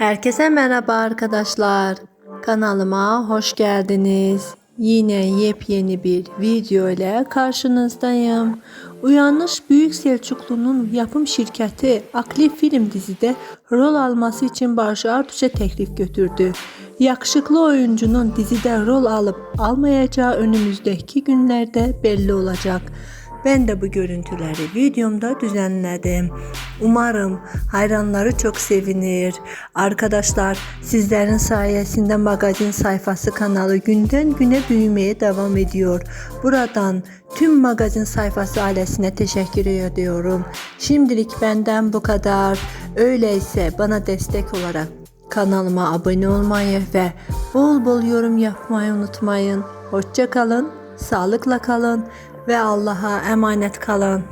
Herkese merhaba arkadaşlar. Kanalıma hoş geldiniz. Yine yepyeni bir video ile karşınızdayım. Uyanış Büyük Selçuklu'nun yapım şirketi Akli Film dizide rol alması için Barış Arduç'a teklif götürdü. Yakışıklı oyuncunun dizide rol alıp almayacağı önümüzdeki günlerde belli olacak. Ben de bu görüntüleri videomda düzenledim. Umarım hayranları çok sevinir. Arkadaşlar sizlerin sayesinde magazin sayfası kanalı günden güne büyümeye devam ediyor. Buradan tüm magazin sayfası ailesine teşekkür ediyorum. Şimdilik benden bu kadar. Öyleyse bana destek olarak kanalıma abone olmayı ve bol bol yorum yapmayı unutmayın. Hoşça kalın, sağlıkla kalın ve Allah'a emanet kalın.